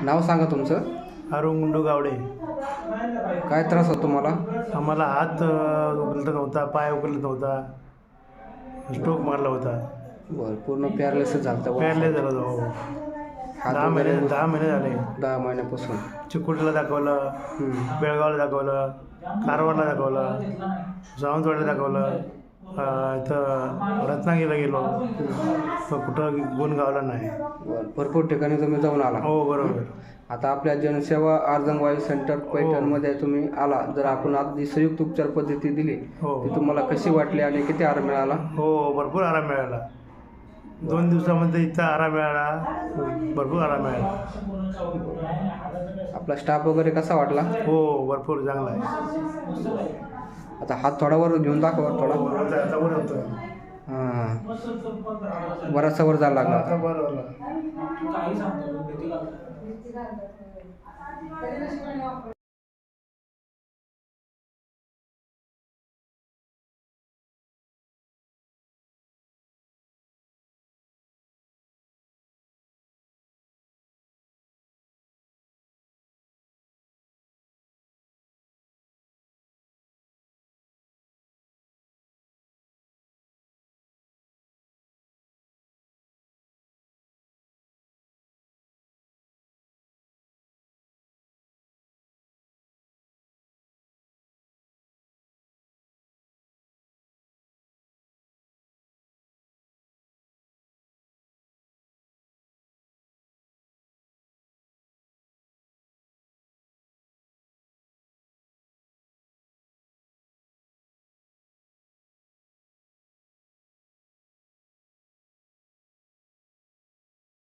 नाव सांगा तुमचं. अरुण गुंडू गावडे. काय त्रास होतो तुम्हाला? आम्हाला हात अ, उचलत नव्हता पाय उचलत नव्हता. स्ट्रोक मारला होता. बरं पूर्ण पॅरलेसिस झालं होतं. पॅरले झाला हो. हात दहा वगैरे महिने दहा महिने झाले. दहा महिन्यापासून. चिकोडीला दाखवलं हम्म. बेळगावला दाखवलं कारवारला दाखवलं सावंतवाडीला दाखवलं. इथं रत्नागिरीला गेलो. पण कुठं गुण गावला नाही. बरं भरपूर ठिकाणी तुम्ही जाऊन आला. हो बरोबर. आता आपल्या जनसेवा अर्धंगवायू सेंटर पैठणमध्ये तुम्ही आला. जर आपण जी संयुक्त उपचार पद्धती दिली हो. ती तुम्हाला कशी वाटली आणि किती आराम मिळाला? हो भरपूर आराम मिळाला. दोन दिवसामध्ये इथं आराम मिळाला. भरपूर आराम मिळाला. आपला स्टाफ वगैरे कसा वाटला? हो भरपूर चांगला आहे. आता हात थोडा वर घेऊन दाखवा थोडा. हां. बराचसा वर जायला लागला आता